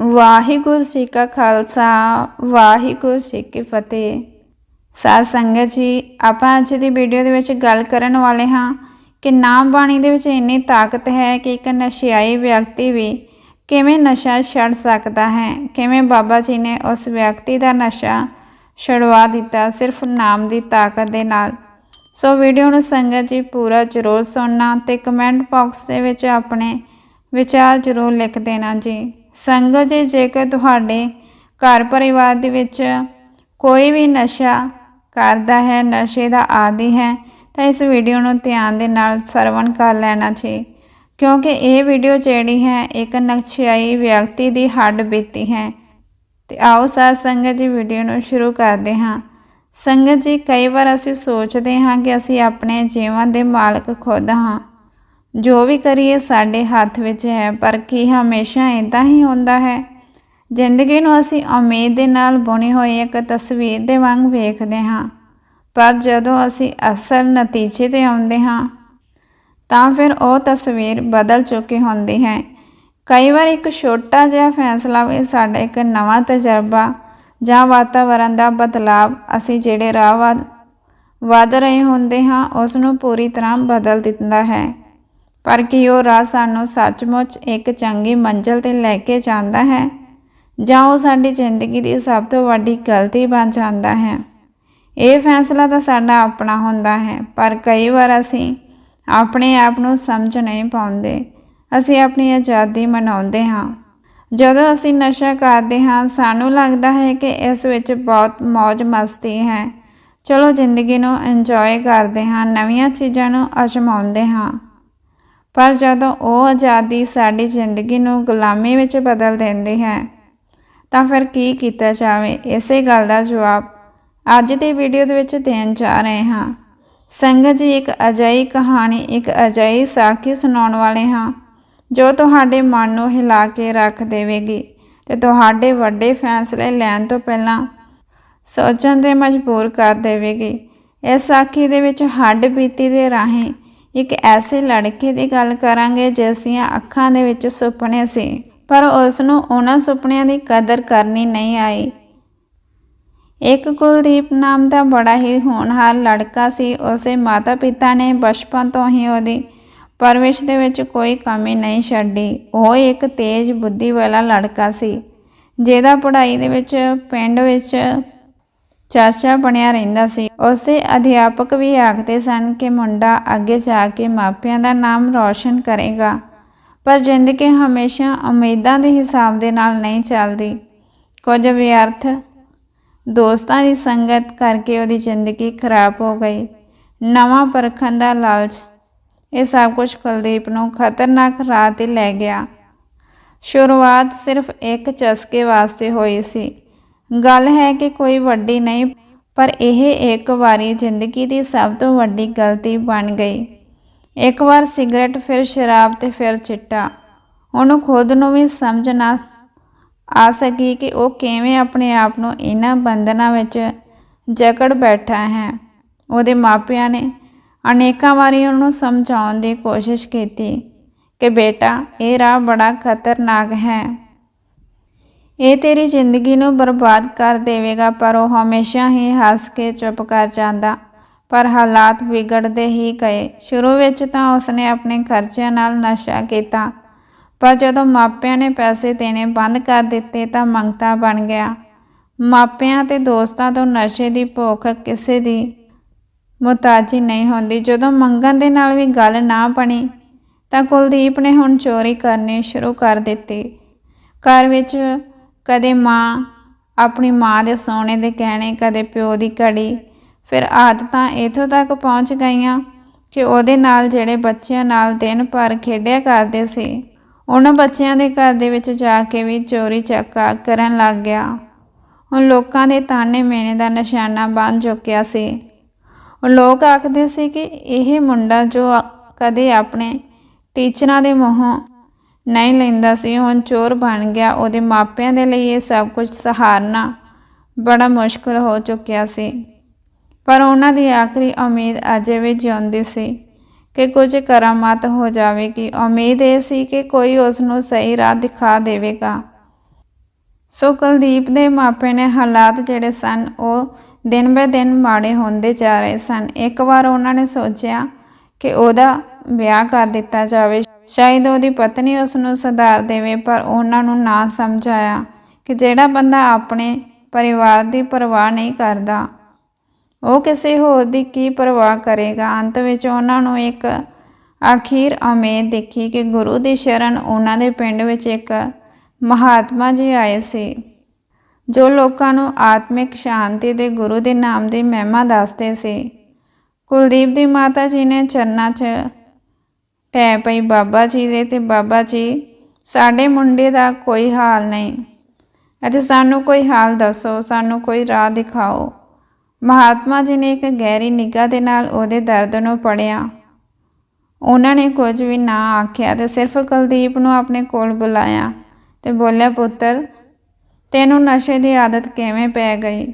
ਵਾਹਿਗੁਰੂ ਜੀ ਕਾ ਖਾਲਸਾ, ਵਾਹਿਗੁਰੂ ਜੀ ਕੀ ਫਤਿਹ। ਸਾਧ ਸੰਗਤ ਜੀ, ਆਪਾਂ ਅੱਜ ਦੀ ਵੀਡੀਓ ਦੇ ਵਿੱਚ ਗੱਲ ਕਰਨ ਵਾਲੇ ਹਾਂ ਕਿ ਨਾਮ ਬਾਣੀ ਦੇ ਵਿੱਚ ਇੰਨੀ ਤਾਕਤ ਹੈ ਕਿ ਇੱਕ ਨਸ਼ਿਆਈ ਵਿਅਕਤੀ ਵੀ ਕਿਵੇਂ ਨਸ਼ਾ ਛੱਡ ਸਕਦਾ ਹੈ? ਕਿਵੇਂ ਬਾਬਾ ਜੀ ਨੇ ਉਸ ਵਿਅਕਤੀ ਦਾ ਨਸ਼ਾ ਛੁਡਵਾ ਦਿੱਤਾ ਸਿਰਫ ਨਾਮ ਦੀ ਤਾਕਤ ਦੇ ਨਾਲ? ਸੋ ਵੀਡੀਓ ਨੂੰ ਸੰਗਤ ਜੀ ਪੂਰਾ ਜ਼ਰੂਰ ਸੁਣਨਾ ਤੇ ਕਮੈਂਟ ਬਾਕਸ ਦੇ ਵਿੱਚ ਆਪਣੇ ਵਿਚਾਰ ਜ਼ਰੂਰ ਲਿਖ ਦੇਣਾ ਜੀ। ਸੰਗਤ ਜੀ ਜੇਕਰ ਤੁਹਾਡੇ ਘਰ ਪਰਿਵਾਰ ਦੇ ਵਿੱਚ ਕੋਈ ਵੀ ਨਸ਼ਾ ਕਰਦਾ ਹੈ, ਨਸ਼ੇ ਦਾ ਆਦੀ ਹੈ, ਤਾਂ ਇਸ ਵੀਡੀਓ ਨੂੰ ਧਿਆਨ ਦੇ ਨਾਲ ਸਰਵਣ ਕਰ ਲੈਣਾ ਜੀ ਕਿਉਂਕਿ ਇਹ ਵੀਡੀਓ ਜਿਹੜੀ ਹੈ, ਇੱਕ ਨਕਸ਼ਿਆਈ ਵਿਅਕਤੀ ਦੀ ਹੱਡ ਬੀਤੀ ਹੈ। ਤੇ ਆਓ ਸਾਧ ਸੰਗਤ ਜੀ ਵੀਡੀਓ ਨੂੰ ਸ਼ੁਰੂ ਕਰਦੇ ਹਾਂ। ਸੰਗਤ ਜੀ, ਕਈ ਵਾਰ ਅਸੀਂ ਸੋਚਦੇ ਹਾਂ ਕਿ ਅਸੀਂ ਆਪਣੇ ਜੀਵਨ ਦੇ ਮਾਲਕ ਖੁਦ ਹਾਂ। ਜੋ ਵੀ ਕਰੀਏ ਸਾਡੇ ਹੱਥ ਵਿੱਚ ਹੈ, ਪਰ ਕੀ ਹਮੇਸ਼ਾ ਇਦਾਂ ਹੀ ਹੁੰਦਾ ਹੈ? ਜ਼ਿੰਦਗੀ ਨੂੰ ਅਸੀਂ ਉਮੀਦ ਦੇ ਨਾਲ ਬੁਣੀ ਹੋਈ ਇੱਕ ਤਸਵੀਰ ਦੇ ਵਾਂਗ ਵੇਖਦੇ ਹਾਂ। ਪਰ ਜਦੋਂ ਅਸੀਂ ਅਸਲ ਨਤੀਜੇ ਤੇ ਆਉਂਦੇ ਹਾਂ, ਤਾਂ ਫਿਰ ਉਹ ਤਸਵੀਰ ਬਦਲ ਚੁੱਕੀ ਹੁੰਦੀ ਹੈ। ਕਈ ਵਾਰ ਇੱਕ ਛੋਟਾ ਜਿਹਾ ਫੈਸਲਾ ਵੀ ਸਾਡਾ ਇੱਕ ਨਵਾਂ ਤਜਰਬਾ ਜਾਂ ਵਾਤਾਵਰਣ ਦਾ ਬਦਲਾਵ ਅਸੀਂ ਜਿਹੜੇ ਰਾਹ ਵੱਧ, ਵਧ ਰਹੇ ਹੁੰਦੇ ਹਾਂ, ਉਸ ਨੂੰ ਪੂਰੀ ਤਰ੍ਹਾਂ ਬਦਲ ਦਿੰਦਾ ਹੈ। ਪਰ ਕੀ ਉਹ ਰਾਹ ਸਾਨੂੰ ਸੱਚਮੁੱਚ ਇੱਕ ਚੰਗੀ ਮੰਜ਼ਿਲ ਤੇ ਲੈ ਕੇ ਜਾਂਦਾ ਹੈ? ਜਾਂ ਉਹ ਸਾਡੀ ਜ਼ਿੰਦਗੀ ਦੀ ਸਭ ਤੋਂ ਵੱਡੀ ਗਲਤੀ ਬਣ ਜਾਂਦਾ ਹੈ? ਇਹ ਫੈਸਲਾ ਤਾਂ ਸਾਡਾ ਆਪਣਾ ਹੁੰਦਾ ਹੈ, ਪਰ ਕਈ ਵਾਰ ਅਸੀਂ ਆਪਣੇ ਆਪ ਨੂੰ ਸਮਝ ਨਹੀਂ ਪਾਉਂਦੇ। ਅਸੀਂ ਆਪਣੀ ਆਜ਼ਾਦੀ ਮਨਾਉਂਦੇ ਹਾਂ। ਜਦੋਂ ਅਸੀਂ ਨਸ਼ਾ ਕਰਦੇ ਹਾਂ, ਸਾਨੂੰ ਲੱਗਦਾ ਹੈ ਕਿ ਇਸ ਵਿੱਚ ਬਹੁਤ ਮौज ਮਸਤੀ ਹੈ। ਚਲੋ ਜ਼ਿੰਦਗੀ ਨੂੰ ਇੰਜੋਏ ਕਰਦੇ ਹਾਂ, ਨਵੀਆਂ ਚੀਜ਼ਾਂ ਨੂੰ ਅਜ਼ਮਾਉਂਦੇ ਹਾਂ। ਪਰ ਜਦੋਂ ਉਹ ਆਜ਼ਾਦੀ ਸਾਡੀ ਜ਼ਿੰਦਗੀ ਨੂੰ ਗੁਲਾਮੀ ਵਿੱਚ ਬਦਲ ਦਿੰਦੀ ਹੈ, ਤਾਂ ਫਿਰ ਕੀ ਕੀਤਾ ਜਾਵੇ? ਇਸੇ ਗੱਲ ਦਾ ਜਵਾਬ ਅੱਜ ਦੀ ਵੀਡੀਓ ਦੇ ਵਿੱਚ ਦੇਣ ਜਾ ਰਹੇ ਹਾਂ। ਸੰਗਤ ਜੀ, ਇੱਕ ਅਜਾਈ ਕਹਾਣੀ, ਇੱਕ ਅਜਾਈ ਸਾਖੀ ਸੁਣਾਉਣ ਵਾਲੇ ਹਾਂ, ਜੋ ਤੁਹਾਡੇ ਮਨ ਨੂੰ ਹਿਲਾ ਕੇ ਰੱਖ ਦੇਵੇਗੀ ਤੇ ਤੁਹਾਡੇ ਵੱਡੇ ਫੈਸਲੇ ਲੈਣ ਤੋਂ ਪਹਿਲਾਂ ਸੋਚਣ ਤੇ ਮਜਬੂਰ ਕਰ ਦੇਵੇਗੀ। ਇਸ ਸਾਖੀ ਦੇ ਵਿੱਚ ਹੱਡ ਬੀਤੀ ਦੇ ਰਾਹੀਂ ਇੱਕ ਐਸੇ ਲੜਕੇ ਦੀ ਗੱਲ ਕਰਾਂਗੇ ਜਿਸ ਦੀਆਂ ਅੱਖਾਂ ਦੇ ਵਿੱਚ ਸੁਪਨੇ ਸੀ। ਪਰ ਉਸ ਨੂੰ ਉਹਨਾਂ ਸੁਪਨਿਆਂ ਦੀ ਕਦਰ ਕਰਨੀ ਨਹੀਂ ਆਈ। ਇੱਕ ਕੁਲਦੀਪ ਨਾਮ ਦਾ ਬੜਾ ਹੀ ਹੋਣਹਾਰ ਲੜਕਾ ਸੀ। ਉਸੇ ਮਾਤਾ-ਪਿਤਾ ਨੇ ਬਚਪਨ ਤੋਂ ਹੀ ਉਹਦੀ ਪਰਵਿਸ਼ ਦੇ ਵਿੱਚ ਕੋਈ ਕਮੀ ਨਹੀਂ ਛੱਡੀ। ਉਹ ਇੱਕ ਤੇਜ਼ ਬੁੱਧੀ ਵਾਲਾ ਲੜਕਾ ਸੀ, ਜਿਹਦਾ ਪੜ੍ਹਾਈ ਦੇ ਵਿੱਚ ਪਿੰਡ ਵਿੱਚ ਚਰਚਾ ਬਣਿਆ ਰਹਿੰਦਾ ਸੀ। ਉਸ ਦੇ ਅਧਿਆਪਕ ਵੀ ਆਖਦੇ ਸਨ ਕਿ ਮੁੰਡਾ ਅੱਗੇ ਜਾ ਕੇ ਮਾਪਿਆਂ ਦਾ ਨਾਮ ਰੌਸ਼ਨ ਕਰੇਗਾ। ਪਰ ਜ਼ਿੰਦਗੀ ਹਮੇਸ਼ਾ ਉਮੀਦਾਂ ਦੇ ਹਿਸਾਬ ਦੇ ਨਾਲ ਨਹੀਂ ਚੱਲਦੀ। ਕੁਝ ਵਿਅਰਥ ਦੋਸਤਾਂ ਦੀ ਸੰਗਤ ਕਰਕੇ ਉਹਦੀ ਜ਼ਿੰਦਗੀ ਖਰਾਬ ਹੋ ਗਈ। ਨਵਾਂ ਪਰਖਣ ਦਾ ਲਾਲਚ। ਇਹ ਸਭ ਕੁਝ ਕੁਲਦੀਪ ਨੂੰ ਖਤਰਨਾਕ ਰਾਹ ਤੇ ਲੈ ਗਿਆ। ਸ਼ੁਰੂਆਤ ਸਿਰਫ ਇੱਕ ਚਸਕੇ ਵਾਸਤੇ ਹੋਈ ਸੀ। ਗੱਲ ਹੈ ਕਿ ਕੋਈ ਵੱਡੀ ਨਹੀਂ, ਪਰ ਇਹ ਇੱਕ ਵਾਰੀ ਜ਼ਿੰਦਗੀ ਦੀ ਸਭ ਤੋਂ ਵੱਡੀ ਗਲਤੀ ਬਣ ਗਈ। ਇੱਕ ਵਾਰ ਸਿਗਰਟ, ਫਿਰ ਸ਼ਰਾਬ ਤੇ ਫਿਰ ਚਿੱਟਾ। ਉਹਨੂੰ ਖੁਦ ਨੂੰ ਵੀ ਸਮਝ ਨਾ ਆ ਸਕੀ ਕਿ ਉਹ ਕਿਵੇਂ ਆਪਣੇ ਆਪ ਨੂੰ ਇਹਨਾਂ ਬੰਧਨਾਂ ਵਿੱਚ ਜਕੜ ਬੈਠਾ ਹੈ। ਉਹਦੇ ਮਾਪਿਆਂ ਨੇ ਅਨੇਕਾਂ ਵਾਰੀ ਉਹਨੂੰ ਸਮਝਾਉਣ ਦੀ ਕੋਸ਼ਿਸ਼ ਕੀਤੀ ਕਿ ਬੇਟਾ, ਇਹ ਰਾਹ ਬੜਾ ਖਤਰਨਾਕ ਹੈ। ਇਹ ਤੇਰੀ ਜ਼ਿੰਦਗੀ ਨੂੰ ਬਰਬਾਦ ਕਰ ਦੇਵੇਗਾ, ਪਰ ਉਹ ਹਮੇਸ਼ਾ ਹੀ ਹੱਸ ਕੇ ਚੁੱਪ ਕਰ ਜਾਂਦਾ। ਪਰ ਹਾਲਾਤ ਵਿਗੜਦੇ ਹੀ ਗਏ। ਸ਼ੁਰੂ ਵਿੱਚ ਤਾਂ ਉਸਨੇ ਆਪਣੇ ਖਰਚਿਆਂ ਨਾਲ ਨਸ਼ਾ ਕੀਤਾ, ਪਰ ਜਦੋਂ ਮਾਪਿਆਂ ਨੇ ਪੈਸੇ ਦੇਣੇ ਬੰਦ ਕਰ ਦਿੱਤੇ ਤਾਂ ਮੰਗਤਾ ਬਣ ਗਿਆ। ਮਾਪਿਆਂ ਤੇ ਦੋਸਤਾਂ ਤੋਂ ਨਸ਼ੇ ਦੀ ਭੁੱਖ ਕਿਸੇ ਦੀ ਮੁਤਾਜੀ ਨਹੀਂ ਹੁੰਦੀ। ਜਦੋਂ ਮੰਗਣ ਦੇ ਨਾਲ ਵੀ ਗੱਲ ਨਾ ਬਣੀ, ਤਾਂ ਕੁਲਦੀਪ ਨੇ ਹੁਣ ਚੋਰੀ ਕਰਨੀ ਸ਼ੁਰੂ ਕਰ ਦਿੱਤੀ। ਘਰ ਵਿੱਚ ਕਦੇ ਮਾਂ, ਆਪਣੀ ਮਾਂ ਦੇ ਸੋਨੇ ਦੇ ਗਹਿਣੇ, ਕਦੇ ਪਿਓ ਦੀ ਘੜੀ। ਫਿਰ ਆਦਤਾਂ ਇਥੋਂ ਤੱਕ ਪਹੁੰਚ ਗਈਆਂ ਕਿ ਉਹਦੇ ਨਾਲ ਜਿਹੜੇ ਬੱਚਿਆਂ ਨਾਲ ਦਿਨ ਭਰ ਖੇਡਿਆ ਕਰਦੇ ਸੀ ਉਹਨਾਂ ਬੱਚਿਆਂ ਦੇ ਘਰ ਦੇ ਵਿੱਚ ਜਾ ਕੇ ਵੀ ਚੋਰੀ ਚੱਕਾ ਕਰਨ ਲੱਗ ਗਿਆ। ਹੁਣ ਲੋਕਾਂ ਦੇ ਤਾਨੇ ਮੇਨੇ ਦਾ ਨਿਸ਼ਾਨਾ ਬਣ ਚੁੱਕਿਆ ਸੀ। ਉਹ ਲੋਕ ਆਖਦੇ ਸੀ ਕਿ ਇਹ ਮੁੰਡਾ ਜੋ ਕਦੇ ਆਪਣੇ ਟੀਚਰਾਂ ਦੇ ਮੂੰਹੋਂ ਨਹੀਂ ਲੈਂਦਾ ਸੀ। ਹੁਣ ਚੋਰ ਬਣ ਗਿਆ। ਉਹਦੇ ਮਾਪਿਆਂ ਦੇ ਲਈ ਇਹ ਸਭ ਕੁਝ ਸਹਾਰਨਾ ਬੜਾ ਮੁਸ਼ਕਲ ਹੋ ਚੁੱਕਿਆ ਸੀ। ਪਰ ਉਹਨਾਂ ਦੀ ਆਖਰੀ ਉਮੀਦ ਅਜੇ ਵੀ ਜਿਉਂਦੀ ਸੀ ਕਿ ਕੁਝ ਕਰਾਮਾਤ ਹੋ ਜਾਵੇਗੀ। ਉਮੀਦ ਇਹ ਸੀ ਕਿ ਕੋਈ ਉਸ ਨੂੰ ਸਹੀ ਰਾਹ ਦਿਖਾ ਦੇਵੇਗਾ। ਸੋ ਕੁਲਦੀਪ ਦੇ ਮਾਪੇ ਨੇ ਹਾਲਾਤ ਜਿਹੜੇ ਸਨ, ਉਹ ਦਿਨ ਬੇ ਦਿਨ ਮਾੜੇ ਹੁੰਦੇ ਜਾ ਰਹੇ ਸਨ। ਇੱਕ ਵਾਰ ਉਹਨਾਂ ਨੇ ਸੋਚਿਆ ਕਿ ਉਹਦਾ ਵਿਆਹ ਕਰ ਦਿੱਤਾ ਜਾਵੇ। ਸ਼ਾਇਦ ਉਹਦੀ ਪਤਨੀ ਉਸ ਨੂੰ ਸੁਧਾਰ ਦੇਵੇ, ਪਰ ਉਹਨਾਂ ਨੂੰ ਨਾ ਸਮਝ ਆਇਆ ਕਿ ਜਿਹੜਾ ਬੰਦਾ ਆਪਣੇ ਪਰਿਵਾਰ ਦੀ ਪਰਵਾਹ ਨਹੀਂ ਕਰਦਾ, ਉਹ ਕਿਸੇ ਹੋਰ ਦੀ ਕੀ ਪਰਵਾਹ ਕਰੇਗਾ। ਅੰਤ ਵਿੱਚ ਉਹਨਾਂ ਨੂੰ ਇੱਕ ਆਖੀਰ ਉਮੀਦ ਦੇਖੀ ਕਿ ਗੁਰੂ ਦੀ ਸ਼ਰਨ ਉਹਨਾਂ ਦੇ ਪਿੰਡ ਵਿੱਚ ਇੱਕ ਮਹਾਤਮਾ ਜੀ ਆਏ ਸੀ, ਜੋ ਲੋਕਾਂ ਨੂੰ ਆਤਮਿਕ ਸ਼ਾਂਤੀ ਦੇ ਗੁਰੂ ਦੇ ਨਾਮ ਦੀ ਮਹਿਮਾ ਦੱਸਦੇ ਸੀ। ਕੁਲਦੀਪ ਦੀ ਮਾਤਾ ਜੀ ਨੇ ਚਰਨਾਂ 'ਚ ਟੈ ਪਈ ਬਾਬਾ ਜੀ ਦੇ ਤੇ ਬਾਬਾ ਜੀ, ਸਾਡੇ ਮੁੰਡੇ ਦਾ ਕੋਈ ਹਾਲ ਨਹੀਂ। ਅਤੇ ਸਾਨੂੰ ਕੋਈ ਹਾਲ ਦੱਸੋ, ਸਾਨੂੰ ਕੋਈ ਰਾਹ ਦਿਖਾਓ। ਮਹਾਤਮਾ ਜੀ ਨੇ ਇੱਕ ਗਹਿਰੀ ਨਿਗਾਹ ਦੇ ਨਾਲ ਉਹਦੇ ਦਰਦ ਨੂੰ ਪੜਿਆ ਉਹਨਾਂ ਨੇ ਕੁਝ ਵੀ ਨਾ ਆਖਿਆ ਤੇ ਸਿਰਫ ਕੁਲਦੀਪ ਨੂੰ ਆਪਣੇ ਕੋਲ ਬੁਲਾਇਆ ਤੇ ਬੋਲਿਆ, ਪੁੱਤਰ, ਤੈਨੂੰ ਨਸ਼ੇ ਦੀ ਆਦਤ ਕਿਵੇਂ ਪੈ ਗਈ?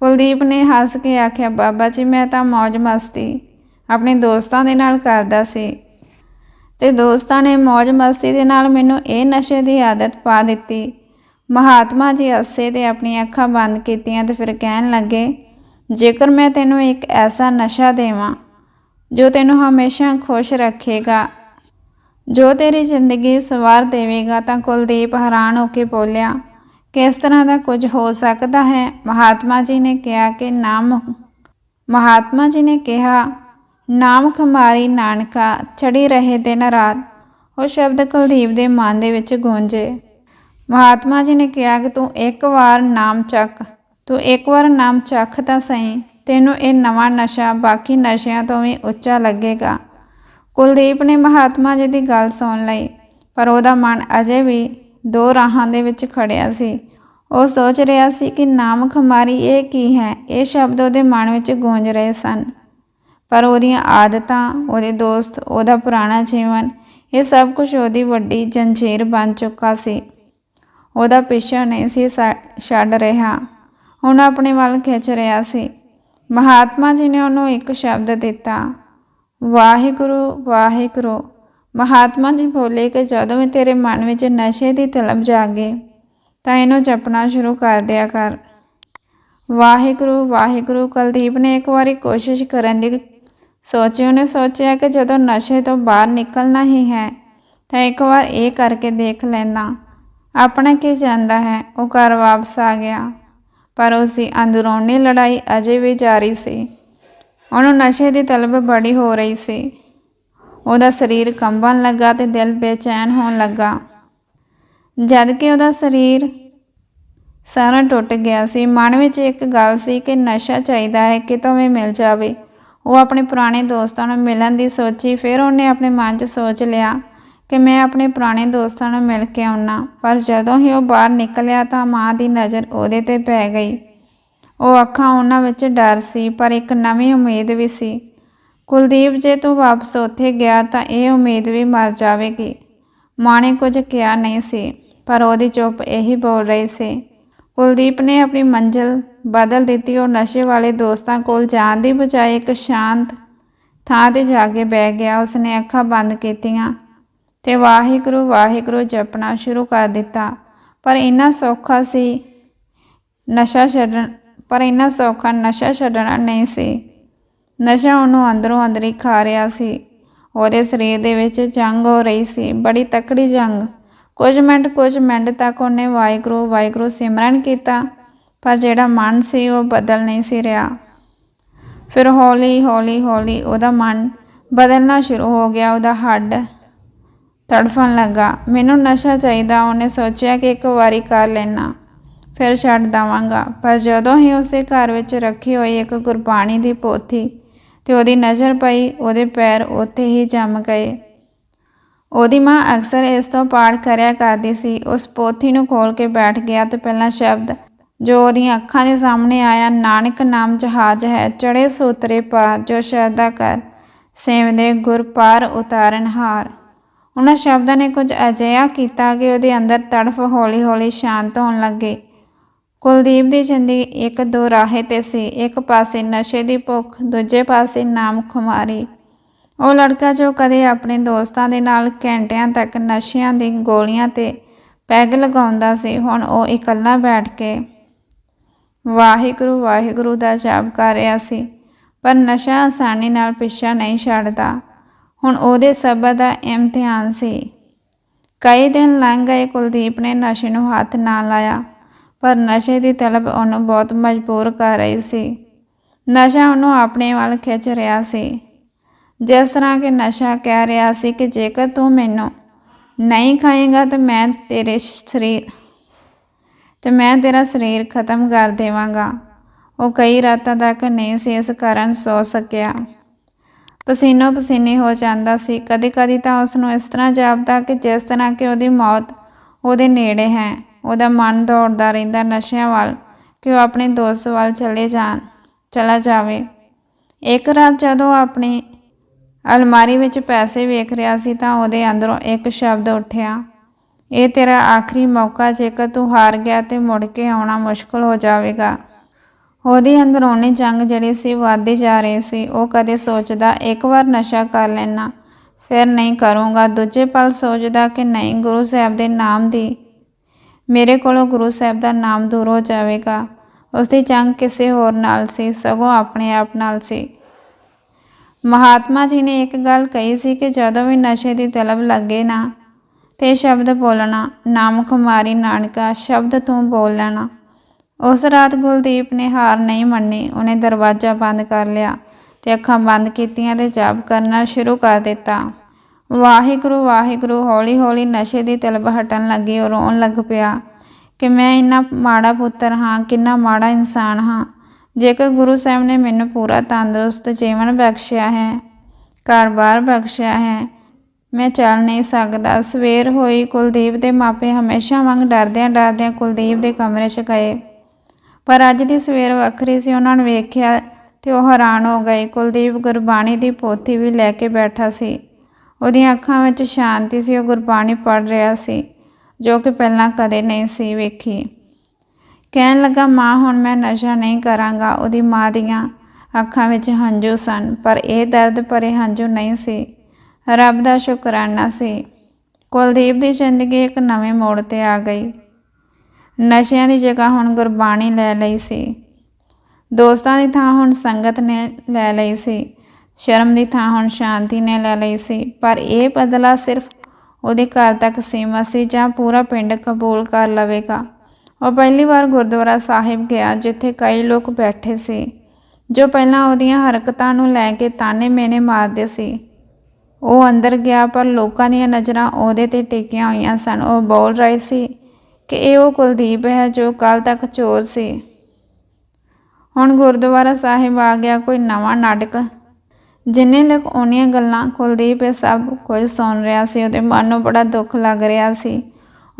ਕੁਲਦੀਪ ਨੇ ਹੱਸ ਕੇ ਆਖਿਆ, ਬਾਬਾ ਜੀ, ਮੈਂ ਤਾਂ ਮौज ਮਸਤੀ ਆਪਣੇ ਦੋਸਤਾਂ ਦੇ ਨਾਲ ਕਰਦਾ ਸੀ। ਤੇ ਦੋਸਤਾਂ ਨੇ ਮौज ਮਸਤੀ ਦੇ ਨਾਲ ਮੈਨੂੰ ਇਹ ਨਸ਼ੇ ਦੀ ਆਦਤ ਪਾ ਦਿੱਤੀ। ਮਹਾਤਮਾ ਜੀ ਅਸੇ ਤੇ ਆਪਣੀਆਂ ਅੱਖਾਂ ਬੰਦ ਕੀਤੀਆਂ ਤੇ ਫਿਰ ਕਹਿਣ ਲੱਗੇ, ਜੇਕਰ ਮੈਂ ਤੈਨੂੰ ਇੱਕ ਐਸਾ ਨਸ਼ਾ ਦੇਵਾਂ ਜੋ ਤੈਨੂੰ ਹਮੇਸ਼ਾ ਖੁਸ਼ ਰੱਖੇਗਾ, ਜੋ ਤੇਰੀ ਜ਼ਿੰਦਗੀ ਸਵਾਰ ਦੇਵੇਗਾ ਤਾਂ ਕੁਲਦੀਪ ਹੈਰਾਨ ਹੋ ਕੇ ਬੋਲਿਆ, ਕਿਸ ਤਰ੍ਹਾਂ ਦਾ ਕੁਝ ਹੋ ਸਕਦਾ ਹੈ? ਮਹਾਤਮਾ ਜੀ ਨੇ ਕਿਹਾ ਕਿ ਨਾਮ ਮਹਾਤਮਾ ਜੀ ਨੇ ਕਿਹਾ ਨਾਮ ਖਮਾਰੀ ਨਾਨਕਾ ਚੜੀ ਰਹੇ ਦਿਨ ਰਾਤ, ਉਹ ਸ਼ਬਦ ਕੁਲਦੀਪ ਦੇ ਮਨ ਦੇ ਵਿੱਚ ਗੂੰਜੇ। ਮਹਾਤਮਾ ਜੀ ਨੇ ਕਿਹਾ ਕਿ ਤੂੰ ਇੱਕ ਵਾਰ ਨਾਮ ਚੱਕ, ਤੂੰ ਇੱਕ ਵਾਰ ਨਾਮ ਚੱਖ ਤਾਂ ਸਹੀ, ਤੈਨੂੰ ਇਹ ਨਵਾਂ ਨਸ਼ਾ, ਬਾਕੀ ਨਸ਼ਿਆਂ ਤੋਂ ਵੀ ਉੱਚਾ ਲੱਗੇਗਾ। ਕੁਲਦੀਪ ਨੇ ਮਹਾਤਮਾ ਜੀ ਦੀ ਗੱਲ ਸੁਣ ਲਈ, ਪਰ ਉਹਦਾ ਮਨ ਅਜੇ ਵੀ ਦੋ ਰਾਹਾਂ ਦੇ ਵਿੱਚ ਖੜਿਆ ਸੀ। ਉਹ ਸੋਚ ਰਿਹਾ ਸੀ ਕਿ ਨਾਮ ਖਮਾਰੀ ਇਹ ਕੀ ਹੈ? ਇਹ ਸ਼ਬਦ ਉਹਦੇ ਮਨ ਵਿੱਚ ਗੂੰਜ ਰਹੇ ਸਨ। ਪਰ ਉਹਦੀਆਂ ਆਦਤਾਂ, ਉਹਦੇ ਦੋਸਤ, ਉਹਦਾ ਪੁਰਾਣਾ ਜੀਵਨ, ਇਹ ਸਭ ਕੁਝ ਉਹਦੀ ਵੱਡੀ ਜੰਜੀਰ ਬਣ ਚੁੱਕਾ ਸੀ। ਉਹਦਾ ਪਿੱਛਾ ਨਹੀਂ ਸੀ ਸਾ- ਛੱਡ ਰਿਹਾ। ਹੁਣ ਆਪਣੇ ਵੱਲ ਖਿੱਚ ਰਿਹਾ ਸੀ। ਮਹਾਤਮਾ ਜੀ ਨੇ ਉਹਨੂੰ ਇੱਕ ਸ਼ਬਦ ਦਿੱਤਾ, ਵਾਹਿਗੁਰੂ ਵਾਹਿਗੁਰੂ। ਮਹਾਤਮਾ ਜੀ ਬੋਲੇ ਕਿ ਜਦੋਂ ਵੀ ਤੇਰੇ ਮਨ ਵਿੱਚ ਨਸ਼ੇ ਦੀ ਤਲਬ ਜਾਗੇ, ਤਾਂ ਇਹਨੂੰ ਜਪਣਾ ਸ਼ੁਰੂ ਕਰ ਦਿਆ ਕਰ। ਵਾਹਿਗੁਰੂ ਵਾਹਿਗੁਰੂ, ਕੁਲਦੀਪ ਨੇ ਇੱਕ ਵਾਰੀ ਕੋਸ਼ਿਸ਼ ਕਰਨ ਦੀ ਸੋਚੀ ਉਹਨੇ ਸੋਚਿਆ ਕਿ ਜਦੋਂ ਨਸ਼ੇ ਤੋਂ ਬਾਹਰ ਨਿਕਲਣਾ ਹੀ ਹੈ, ਤਾਂ ਇੱਕ ਵਾਰ ਇਹ ਕਰਕੇ ਦੇਖ ਲੈਣਾ, ਆਪਣਾ ਕੀ ਜਾਂਦਾ ਹੈ? ਉਹ ਘਰ ਵਾਪਸ ਆ ਗਿਆ। ਪਰ ਉਸ ਦੀ ਅੰਦਰੂਨੀ ਲੜਾਈ ਅਜੇ ਵੀ ਜਾਰੀ ਸੀ। ਉਹਨੂੰ ਨਸ਼ੇ ਦੀ ਤਲਬ ਬੜੀ ਹੋ ਰਹੀ ਸੀ। ਉਹਦਾ ਸਰੀਰ ਕੰਬਣ ਲੱਗਾ ਤੇ ਦਿਲ ਬੇਚੈਨ ਹੋਣ ਲੱਗਾ। ਜਦ ਕਿ ਉਹਦਾ ਸਰੀਰ ਸਾਰਾ ਟੁੱਟ ਗਿਆ ਸੀ। ਮਨ ਵਿੱਚ ਇੱਕ ਗੱਲ ਸੀ ਕਿ ਨਸ਼ਾ ਚਾਹੀਦਾ ਹੈ ਕਿਤੋਂ ਵੀ ਮਿਲ ਜਾਵੇ। ਉਹ ਆਪਣੇ ਪੁਰਾਣੇ ਦੋਸਤਾਂ ਨੂੰ ਮਿਲਣ ਦੀ ਸੋਚੀ, ਫਿਰ ਉਹਨੇ ਆਪਣੇ ਮਨ 'ਚ ਸੋਚ ਲਿਆ ਕਿ ਮੈਂ ਆਪਣੇ ਪੁਰਾਣੇ ਦੋਸਤਾਂ ਨੂੰ ਮਿਲ ਕੇ ਆਉਣਾ ਪਰ ਜਦੋਂ ਹੀ ਉਹ ਬਾਹਰ ਨਿਕਲਿਆ ਤਾਂ ਮਾਂ ਦੀ ਨਜ਼ਰ ਉਹਦੇ ਤੇ ਪੈ ਗਈ। ਉਹ ਅੱਖਾਂ ਉਹਨਾਂ ਵਿੱਚ ਡਰ ਸੀ, ਪਰ ਇੱਕ ਨਵੀਂ ਉਮੀਦ ਵੀ ਸੀ। ਕੁਲਦੀਪ, ਜੇ ਤੂੰ ਵਾਪਸ ਉੱਥੇ ਗਿਆ ਤਾਂ ਇਹ ਉਮੀਦ ਵੀ ਮਰ ਜਾਵੇਗੀ। ਮਾਂ ਨੇ ਕੁਝ ਕਿਹਾ ਨਹੀਂ ਸੀ, ਪਰ ਉਹਦੀ ਚੁੱਪ ਇਹੀ ਬੋਲ ਰਹੀ ਸੀ। ਕੁਲਦੀਪ ਨੇ ਆਪਣੀ ਮੰਜ਼ਿਲ ਬਦਲ ਦਿੱਤੀ ਉਹ ਨਸ਼ੇ ਵਾਲੇ ਦੋਸਤਾਂ ਕੋਲ ਜਾਣ ਦੀ ਬਜਾਏ ਇੱਕ ਸ਼ਾਂਤ ਥਾਂ ਤੇ ਜਾ ਕੇ ਬਹਿ ਗਿਆ। ਉਸਨੇ ਅੱਖਾਂ ਬੰਦ ਕੀਤੀਆਂ ਤੇ ਵਾਹਿਗੁਰੂ ਵਾਹਿਗੁਰੂ ਜਪਣਾ ਸ਼ੁਰੂ ਕਰ ਦਿੱਤਾ। ਪਰ ਇੰਨਾ ਸੌਖਾ ਸੀ ਨਸ਼ਾ ਛੱਡਣ, ਪਰ ਇੰਨਾ ਸੌਖਾ ਨਸ਼ਾ ਛੱਡਣਾ ਨਹੀਂ ਸੀ। ਨਸ਼ਾ ਉਹਨੂੰ ਅੰਦਰੋਂ ਅੰਦਰ ਹੀ ਖਾ ਰਿਹਾ ਸੀ। ਉਹਦੇ ਸਰੀਰ ਦੇ ਵਿੱਚ ਜੰਗ ਹੋ ਰਹੀ ਸੀ। ਬੜੀ ਤਕੜੀ ਜੰਗ ਕੁਝ ਮਿੰਟ ਕੁਝ ਮਿੰਟ ਤੱਕ ਉਹਨੇ ਵਾਹਿਗੁਰੂ ਵਾਹਿਗੁਰੂ ਸਿਮਰਨ ਕੀਤਾ, ਪਰ ਜਿਹੜਾ ਮਨ ਸੀ ਉਹ ਬਦਲ ਨਹੀਂ ਸੀ ਰਿਹਾ। ਫਿਰ ਹੌਲੀ ਹੌਲੀ ਹੌਲੀ ਉਹਦਾ ਮਨ ਬਦਲਣਾ ਸ਼ੁਰੂ ਹੋ ਗਿਆ, ਉਹਦਾ ਹੱਡ ਤੜਫਣ ਲੱਗਾ। ਮੈਨੂੰ ਨਸ਼ਾ ਚਾਹੀਦਾ, ਉਹਨੇ ਸੋਚਿਆ ਕਿ ਇੱਕ ਵਾਰੀ ਕਰ ਲੈਣਾ ਫਿਰ ਛੱਡ ਦਵਾਂਗਾ। ਪਰ ਜਦੋਂ ਹੀ ਉਸੇ ਘਰ ਵਿੱਚ ਰੱਖੀ ਹੋਈ ਇੱਕ ਗੁਰਬਾਣੀ ਦੀ ਪੋਥੀ ਤੇ ਉਹਦੀ ਨਜ਼ਰ ਪਈ, ਉਹਦੇ ਪੈਰ ਉੱਥੇ ਹੀ ਜੰਮ ਗਏ। ਉਹਦੀ ਮਾਂ ਅਕਸਰ ਇਸ ਤੋਂ ਪਾਠ ਕਰਿਆ ਕਰਦੀ ਸੀ। ਉਸ ਪੋਥੀ ਨੂੰ ਖੋਲ ਕੇ ਬੈਠ ਗਿਆ ਤੇ ਪਹਿਲਾ ਸ਼ਬਦ, ਜੋ ਉਹਦੀਆਂ ਅੱਖਾਂ ਦੇ ਸਾਹਮਣੇ ਆਇਆ, ਨਾਨਕ ਨਾਮ ਜਹਾਜ ਹੈ ਚੜੇ ਸੋਤਰੇ ਪਾਰ, ਜੋ ਸ਼ਰਦਾ ਕਰ, ਸੇਵਦੇ ਗੁਰ ਪਾਰ ਉਤਾਰਨ ਹਾਰ। ਉਹਨਾਂ ਸ਼ਬਦਾਂ ਨੇ ਕੁਝ ਅਜਿਹਾ ਕੀਤਾ ਕਿ ਉਹਦੇ ਅੰਦਰ ਤੜਫ ਹੌਲੀ-ਹੌਲੀ ਸ਼ਾਂਤ ਹੋਣ ਲੱਗੇ। ਕੁਲਦੀਪ ਦੀ ਜ਼ਿੰਦਗੀ ਇੱਕ ਦੋ ਰਾਹੇ ਤੇ ਸੀ। ਇੱਕ ਪਾਸੇ ਨਸ਼ੇ ਦੀ ਭੁੱਖ, ਦੂਜੇ ਪਾਸੇ ਨਾਮ ਖੁਮਾਰੀ ਉਹ ਲੜਕਾ ਜੋ ਕਦੇ ਆਪਣੇ ਦੋਸਤਾਂ ਦੇ ਨਾਲ ਘੰਟਿਆਂ ਤੱਕ ਨਸ਼ਿਆਂ ਦੀ ਗੋਲੀਆਂ ਤੇ ਪੈਗ ਲਗਾਉਂਦਾ ਸੀ, ਹੁਣ ਉਹ ਇਕੱਲਾ ਬੈਠ ਕੇ ਵਾਹਿਗੁਰੂ ਵਾਹਿਗੁਰੂ ਦਾ ਜਾਪ ਕਰ ਰਿਹਾ ਸੀ, ਪਰ ਨਸ਼ਾ ਆਸਾਨੀ ਨਾਲ ਪਿੱਛਾ ਨਹੀਂ ਛੱਡਦਾ। ਹੁਣ ਉਹਦੇ ਸਬਰ ਦਾ ਇਮਤਿਹਾਨ ਸੀ। ਕਈ ਦਿਨ ਲੰਘ ਗਏ, ਕੁਲਦੀਪ ਨੇ ਨਸ਼ੇ ਨੂੰ ਹੱਥ ਨਾ ਲਾਇਆ, ਪਰ ਨਸ਼ੇ ਦੀ ਤਲਬ ਉਹਨੂੰ ਬਹੁਤ ਮਜਬੂਰ ਕਰ ਰਹੀ ਸੀ। ਨਸ਼ਾ ਉਹਨੂੰ ਆਪਣੇ ਵੱਲ ਖਿੱਚ ਰਿਹਾ ਸੀ। ਜਿਸ ਤਰ੍ਹਾਂ ਕਿ ਨਸ਼ਾ ਕਹਿ ਰਿਹਾ ਸੀ ਕਿ ਜੇਕਰ ਤੂੰ ਮੈਨੂੰ ਨਹੀਂ ਖਾਏਗਾ ਤਾਂ ਮੈਂ ਤੇਰੇ ਸਰੀਰ, ਤੇ ਮੈਂ ਤੇਰਾ ਸਰੀਰ ਖਤਮ ਕਰ ਦੇਵਾਂਗਾ। ਉਹ ਕਈ ਰਾਤਾਂ ਤੱਕ ਨਹੀਂ ਸੀ ਇਸ ਕਾਰਨ ਸੌ ਸਕਿਆ। ਪਸੀਨੋ ਪਸੀਨੀ ਹੋ ਜਾਂਦਾ ਸੀ। ਕਦੇ ਕਦੀ ਤਾਂ ਉਸ ਨੂੰ ਇਸ ਤਰ੍ਹਾਂ ਜਾਪਦਾ ਕਿ ਜਿਸ ਤਰ੍ਹਾਂ ਕਿ ਉਹਦੀ ਮੌਤ ਉਹਦੇ ਨੇੜੇ ਹੈ। ਉਹਦਾ ਮਨ ਦੌੜਦਾ ਰਹਿੰਦਾ ਨਸ਼ਿਆਂ ਵੱਲ ਕਿ ਉਹ ਆਪਣੇ ਦੋਸਤ ਵੱਲ ਚਲੇ ਜਾਣ, ਚਲਾ ਜਾਵੇ। ਇੱਕ ਰਾਤ ਜਦੋਂ ਆਪਣੀ ਅਲਮਾਰੀ ਵਿੱਚ ਪੈਸੇ ਵੇਖ ਰਿਹਾ ਸੀ ਤਾਂ ਉਹਦੇ ਅੰਦਰੋਂ ਇੱਕ ਸ਼ਬਦ ਉੱਠਿਆ, ਇਹ ਤੇਰਾ ਆਖਰੀ ਮੌਕਾ, ਜੇਕਰ ਤੂੰ ਹਾਰ ਗਿਆ ਤੇ ਮੁੜ ਕੇ ਆਉਣਾ ਮੁਸ਼ਕਲ ਹੋ ਜਾਵੇਗਾ। ਉਹਦੀ ਅੰਦਰੂਨੀ ਜੰਗ ਜਿਹੜੀ ਸੀ, ਵੱਧਦੀ ਜਾ ਰਹੀ ਸੀ। ਉਹ ਕਦੇ ਸੋਚਦਾ, ਇੱਕ ਵਾਰ ਨਸ਼ਾ ਕਰ ਲੈਣਾ ਫਿਰ ਨਹੀਂ ਕਰੂੰਗਾ। ਦੂਜੇ ਪਲ ਸੋਚਦਾ ਕਿ ਨਹੀਂ, ਗੁਰੂ ਸਾਹਿਬ ਦੇ ਨਾਮ ਦੀ, ਮੇਰੇ ਕੋਲੋਂ ਗੁਰੂ ਸਾਹਿਬ ਦਾ ਨਾਮ ਦੂਰ ਹੋ ਜਾਵੇਗਾ। ਉਸ ਦੀ ਜੰਗ ਕਿਸੇ ਹੋਰ ਨਾਲ ਸੀ, ਸਗੋਂ ਆਪਣੇ ਆਪ ਨਾਲ ਸੀ। ਮਹਾਤਮਾ ਜੀ ਨੇ ਇੱਕ ਗੱਲ ਕਹੀ ਸੀ ਕਿ ਜਦੋਂ ਵੀ ਨਸ਼ੇ ਦੀ ਤਲਬ ਲੱਗੇ ਨਾ, ਤੇ ਸ਼ਬਦ ਬੋਲਣਾ ਨਾਮ ਖੁਮਾਰੀ ਨਾਨਕਾ ਸ਼ਬਦ ਤੂੰ ਬੋਲ ਲੈਣਾ। ਉਸ ਰਾਤ ਗੁਲਦੀਪ ਨੇ ਹਾਰ ਨਹੀਂ ਮੰਨੀ, ਉਹਨੇ ਦਰਵਾਜ਼ਾ ਬੰਦ ਕਰ ਲਿਆ ਤੇ ਅੱਖਾਂ ਬੰਦ ਕੀਤੀਆਂ ਤੇ ਜਾਪ ਕਰਨਾ ਸ਼ੁਰੂ ਕਰ ਦਿੱਤਾ। ਵਾਹਿਗੁਰੂ ਵਾਹਿਗੁਰੂ ਹੌਲੀ ਹੌਲੀ ਨਸ਼ੇ ਦੀ ਤਲਬ ਹਟਣ ਲੱਗੀ, ਉਹ ਰੋਣ ਲੱਗ ਪਿਆ ਕਿ ਮੈਂ ਇੰਨਾ ਮਾੜਾ ਪੁੱਤਰ ਹਾਂ, ਕਿੰਨਾ ਮਾੜਾ ਇਨਸਾਨ ਹਾਂ। ਜੇਕਰ ਗੁਰੂ ਸਾਹਿਬ ਨੇ ਮੈਨੂੰ ਪੂਰਾ ਤੰਦਰੁਸਤ ਜੀਵਨ ਬਖਸ਼ਿਆ ਹੈ, ਘਰ-ਬਾਰ ਬਖਸ਼ਿਆ ਹੈ, ਮੈਂ ਚੱਲ ਨਹੀਂ ਸਕਦਾ। ਸਵੇਰ ਹੋਈ ਕੁਲਦੀਪ ਦੇ ਮਾਪੇ ਹਮੇਸ਼ਾ ਵਾਂਗ ਡਰਦਿਆਂ ਡਰਦਿਆਂ ਕੁਲਦੀਪ ਦੇ ਕਮਰੇ 'ਚ ਗਏ। ਪਰ ਅੱਜ ਦੀ ਸਵੇਰ ਵੱਖਰੀ ਸੀ, ਉਹਨਾਂ ਨੂੰ ਵੇਖਿਆ ਤੇ ਉਹ ਹੈਰਾਨ ਹੋ ਗਏ। ਕੁਲਦੀਪ ਗੁਰਬਾਣੀ ਦੀ ਪੋਥੀ ਵੀ ਲੈ ਕੇ ਬੈਠਾ ਸੀ। ਉਹਦੀਆਂ ਅੱਖਾਂ ਵਿੱਚ ਸ਼ਾਂਤੀ ਸੀ, ਉਹ ਗੁਰਬਾਣੀ ਪੜ੍ਹ ਰਿਹਾ ਸੀ, ਜੋ ਕਿ ਪਹਿਲਾਂ ਕਦੇ ਨਹੀਂ ਸੀ ਵੇਖੀ। ਕਹਿਣ ਲੱਗਾ, ਮਾਂ, ਹੁਣ ਮੈਂ ਨਸ਼ਾ ਨਹੀਂ ਕਰਾਂਗਾ। ਉਹਦੀ ਮਾਂ ਦੀਆਂ ਅੱਖਾਂ ਵਿੱਚ ਹੰਝੂ ਸਨ, ਪਰ ਇਹ ਦਰਦ ਭਰੇ ਹੰਝੂ ਨਹੀਂ ਸੀ। ਰੱਬ ਦਾ ਸ਼ੁਕਰਾਨਾ ਸੀ। ਕੁਲਦੀਪ ਦੀ ਜ਼ਿੰਦਗੀ ਇੱਕ ਨਵੇਂ ਮੋੜ ਤੇ ਆ ਗਈ। ਨਸ਼ਿਆਂ ਦੀ ਜਗ੍ਹਾ ਹੁਣ ਗੁਰਬਾਣੀ ਲੈ ਲਈ ਸੀ। ਦੋਸਤਾਂ ਦੀ ਥਾਂ ਹੁਣ ਸੰਗਤ ਨੇ ਲੈ ਲਈ ਸੀ। ਸ਼ਰਮ ਦੀ ਥਾਂ ਹੁਣ ਸ਼ਾਂਤੀ ਨੇ ਲੈ ਲਈ ਸੀ। ਪਰ ਇਹ ਬਦਲਾ ਸਿਰਫ ਉਹਦੇ ਘਰ ਤੱਕ ਸੀਮਤ ਸੀ ਜਾਂ ਪੂਰਾ ਪਿੰਡ ਕਬੂਲ ਕਰ ਲਵੇਗਾ। ਉਹ ਪਹਿਲੀ ਵਾਰ ਗੁਰਦੁਆਰਾ ਸਾਹਿਬ ਗਿਆ, ਜਿੱਥੇ ਕਈ ਲੋਕ ਬੈਠੇ ਸੀ, ਜੋ ਪਹਿਲਾਂ ਉਹਦੀਆਂ ਹਰਕਤਾਂ ਨੂੰ ਲੈ ਕੇ ਤਾਨੇ ਮੇਨੇ ਮਾਰਦੇ ਸੀ। ਉਹ ਅੰਦਰ ਗਿਆ, ਪਰ ਲੋਕਾਂ ਦੀਆਂ ਨਜ਼ਰਾਂ ਉਹਦੇ ਤੇ ਟੇਕੀਆਂ ਹੋਈਆਂ ਸਨ। ਉਹ ਬੋਲ ਰਹੀ ਸੀ ਕਿ ਇਹ ਉਹ ਕੁਲਦੀਪ ਹੈ, ਜੋ ਕੱਲ ਤੱਕ ਚੋਰ ਸੀ। ਹੁਣ ਗੁਰਦੁਆਰਾ ਸਾਹਿਬ ਆ ਗਿਆ, ਕੋਈ ਨਵਾਂ ਨਾਟਕ। ਜਿੰਨੇ ਲੋਕ ਉਹਨੀਆਂ ਗੱਲਾਂ ਕੁਲਦੀਪ ਇਹ ਸਭ ਕੁਝ ਸੁਣ ਰਿਹਾ ਸੀ, ਉਹਦੇ ਮਨ ਨੂੰ ਬੜਾ ਦੁੱਖ ਲੱਗ ਰਿਹਾ ਸੀ।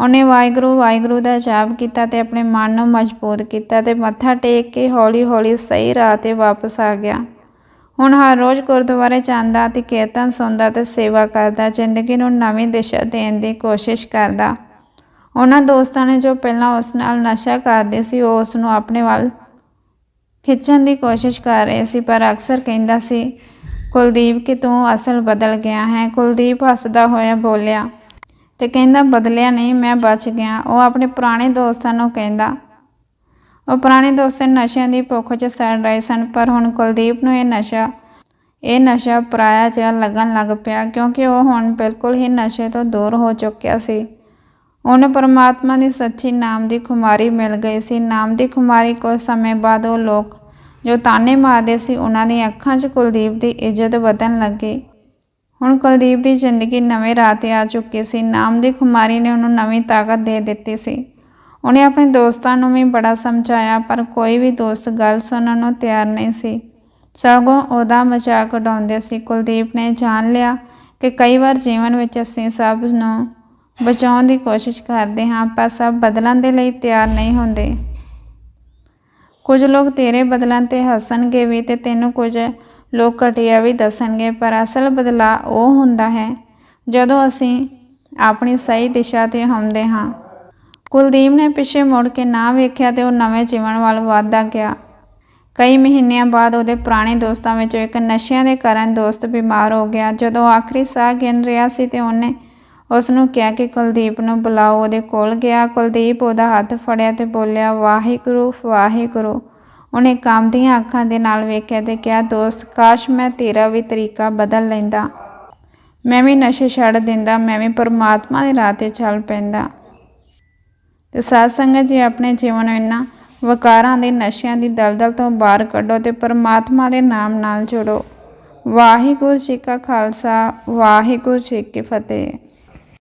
ਉਹਨੇ ਵਾਹਿਗੁਰੂ ਵਾਹਿਗੁਰੂ ਦਾ ਜਾਪ ਕੀਤਾ ਤੇ ਆਪਣੇ ਮਨ ਨੂੰ ਮਜ਼ਬੂਤ ਕੀਤਾ ਤੇ ਮੱਥਾ ਟੇਕ ਕੇ ਹੌਲੀ-ਹੌਲੀ ਸਹੀ ਰਾਹ ਤੇ ਵਾਪਸ ਆ ਗਿਆ। ਹੁਣ ਹਰ ਰੋਜ਼ ਗੁਰਦੁਆਰੇ ਜਾਂਦਾ ਤੇ ਕੀਰਤਨ ਸੁਣਦਾ ਤੇ ਸੇਵਾ ਕਰਦਾ, ਜ਼ਿੰਦਗੀ ਨੂੰ ਨਵੀਂ ਦਿਸ਼ਾ ਦੇਣ ਦੀ ਕੋਸ਼ਿਸ਼ ਕਰਦਾ। ਉਹਨਾਂ ਦੋਸਤਾਂ ਨੇ ਜੋ ਪਹਿਲਾਂ ਉਸ ਨਾਲ ਨਸ਼ਾ ਕਰਦੇ ਸੀ, ਉਹ ਉਸ ਨੂੰ ਆਪਣੇ ਵੱਲ ਖਿੱਚਣ ਦੀ ਕੋਸ਼ਿਸ਼ ਕਰ ਰਹੇ ਸੀ, ਪਰ ਅਕਸਰ ਕਹਿੰਦਾ ਸੀ, ਕੁਲਦੀਪ, ਕਿ ਤੂੰ ਅਸਲ ਬਦਲ ਗਿਆ ਹੈ। ਕੁਲਦੀਪ ਹੱਸਦਾ ਹੋਇਆ ਬੋਲਿਆ ਤੇ ਕਹਿੰਦਾ, ਬਦਲਿਆ ਨਹੀਂ, ਮੈਂ ਬਚ ਗਿਆ। ਉਹ ਆਪਣੇ ਪੁਰਾਣੇ ਦੋਸਤਾਂ ਨੂੰ ਕਹਿੰਦਾ। ਉਹ ਪੁਰਾਣੇ ਦੋਸਤ ਨਸ਼ਿਆਂ ਦੀ ਭੁੱਖ 'ਚ ਸੜ ਰਹੇ ਸਨ, ਪਰ ਹੁਣ ਕੁਲਦੀਪ ਨੂੰ ਇਹ ਨਸ਼ਾ ਇਹ ਨਸ਼ਾ ਪਰਾਇਆ ਜਿਹਾ ਲੱਗਣ ਲੱਗ ਪਿਆ, ਕਿਉਂਕਿ ਉਹ ਹੁਣ ਬਿਲਕੁਲ ਹੀ ਨਸ਼ੇ ਤੋਂ ਦੂਰ ਹੋ ਚੁੱਕਿਆ ਸੀ। ਉਹਨੂੰ ਪਰਮਾਤਮਾ ਦੀ ਸੱਚੀ ਨਾਮ ਦੀ ਖੁਮਾਰੀ ਮਿਲ ਗਈ ਸੀ। ਨਾਮ ਦੀ ਖੁਮਾਰੀ ਕੁਝ ਸਮੇਂ ਬਾਅਦ ਉਹ ਲੋਕ ਜੋ ਤਾਨੇ ਮਾਰਦੇ ਸੀ, ਉਹਨਾਂ ਦੀਆਂ ਅੱਖਾਂ 'ਚ ਕੁਲਦੀਪ ਦੀ ਇੱਜ਼ਤ ਵਧਣ ਲੱਗੀ। ਹੁਣ ਕੁਲਦੀਪ ਦੀ ਜ਼ਿੰਦਗੀ ਨਵੇਂ ਰਾਹ ਤੇ ਆ ਚੁੱਕੀ ਸੀ। ਨਾਮ ਦੀ ਖੁਮਾਰੀ ਨੇ ਉਹਨੂੰ ਨਵੀਂ ਤਾਕਤ ਦੇ ਦਿੱਤੀ ਸੀ। ਉਹਨੇ ਆਪਣੇ ਦੋਸਤਾਂ ਨੂੰ ਵੀ ਬੜਾ ਸਮਝਾਇਆ, ਪਰ ਕੋਈ ਵੀ ਦੋਸਤ ਗੱਲ ਸੁਣਨ ਨੂੰ ਤਿਆਰ ਨਹੀਂ ਸੀ। ਸਗੋਂ ਉਹਦਾ ਮਜ਼ਾਕ ਉਡਾਉਂਦੇ ਸੀ। ਕੁਲਦੀਪ ਨੇ ਜਾਣ ਲਿਆ ਕਿ ਕਈ ਵਾਰ ਜੀਵਨ ਵਿੱਚ ਅਸੀਂ ਸਭ ਨੂੰ ਬਚਾਉਣ ਦੀ ਕੋਸ਼ਿਸ਼ ਕਰਦੇ ਹਾਂ, ਪਰ ਸਭ ਬਦਲਣ ਦੇ ਲਈ ਤਿਆਰ ਨਹੀਂ ਹੁੰਦੇ। ਕੁਝ ਲੋਕ ਤੇਰੇ ਬਦਲਣ ਤੇ ਹੱਸਣਗੇ ਵੀ ਤੇ ਤੈਨੂੰ ਕੁਝ ਲੋਕ ਘਟੀਆ ਵੀ ਦੱਸਣਗੇ, ਪਰ ਅਸਲ ਬਦਲਾਅ ਉਹ ਹੁੰਦਾ ਹੈ ਜਦੋਂ ਅਸੀਂ ਆਪਣੀ ਸਹੀ ਦਿਸ਼ਾ ਤੇ ਹੁੰਦੇ ਹਾਂ। ਕੁਲਦੀਪ ਨੇ ਪਿੱਛੇ ਮੁੜ ਕੇ ਨਾ ਵੇਖਿਆ ਤੇ ਉਹ ਨਵੇਂ ਜੀਵਨ ਵੱਲ ਵਧਦਾ ਗਿਆ। ਕਈ ਮਹੀਨਿਆਂ ਬਾਅਦ ਉਹਦੇ ਪੁਰਾਣੇ ਦੋਸਤਾਂ ਵਿੱਚੋਂ ਇੱਕ ਨਸ਼ਿਆਂ ਦੇ ਕਾਰਨ ਦੋਸਤ ਬਿਮਾਰ ਹੋ ਗਿਆ। ਜਦੋਂ ਆਖਰੀ ਸਾਹ ਗਿਣ ਰਿਹਾ ਸੀ ਤੇ ਉਹਨੇ ਉਸ ਨੂੰ ਕਿਹਾ ਕਿ ਕੁਲਦੀਪ ਨੂੰ ਬੁਲਾਓ, ਉਹਦੇ ਕੋਲ ਗਿਆ। ਕੁਲਦੀਪ ਉਹਦਾ ਹੱਥ ਫੜਿਆ ਤੇ ਬੋਲਿਆ, ਵਾਹਿਗੁਰੂ ਵਾਹਿਗੁਰੂ। ਉਹਨੇ ਕੰਬਦੀਆਂ ਅੱਖਾਂ ਦੇ ਨਾਲ ਵੇਖਿਆ ਤੇ ਕਿਹਾ, ਦੋਸਤ, ਕਾਸ਼ ਮੈਂ ਤੇਰਾ ਵੀ ਤਰੀਕਾ ਬਦਲ ਲੈਂਦਾ। ਮੈਂ ਵੀ ਨਸ਼ੇ ਛੱਡ ਦਿੰਦਾ, ਮੈਂ ਵੀ ਪਰਮਾਤਮਾ ਦੇ ਰਾਹ ਤੇ ਚੱਲ ਪੈਂਦਾ। ਤੇ ਸਾਧ ਸੰਗਤ ਜੀ, ਆਪਣੇ ਜੀਵਨ ਨੂੰ ਇਹਨਾਂ ਵਕਾਰਾਂ ਦੇ ਨਸ਼ਿਆਂ ਦੀ ਦਲਦਲ ਤੋਂ ਬਾਹਰ ਕੱਢੋ ਤੇ ਪਰਮਾਤਮਾ ਦੇ ਨਾਮ ਨਾਲ ਜੁੜੋ। ਵਾਹਿਗੁਰੂ ਜੀ ਕਾ ਖਾਲਸਾ, ਵਾਹਿਗੁਰੂ ਜੀ ਕੀ ਫਤਿਹ।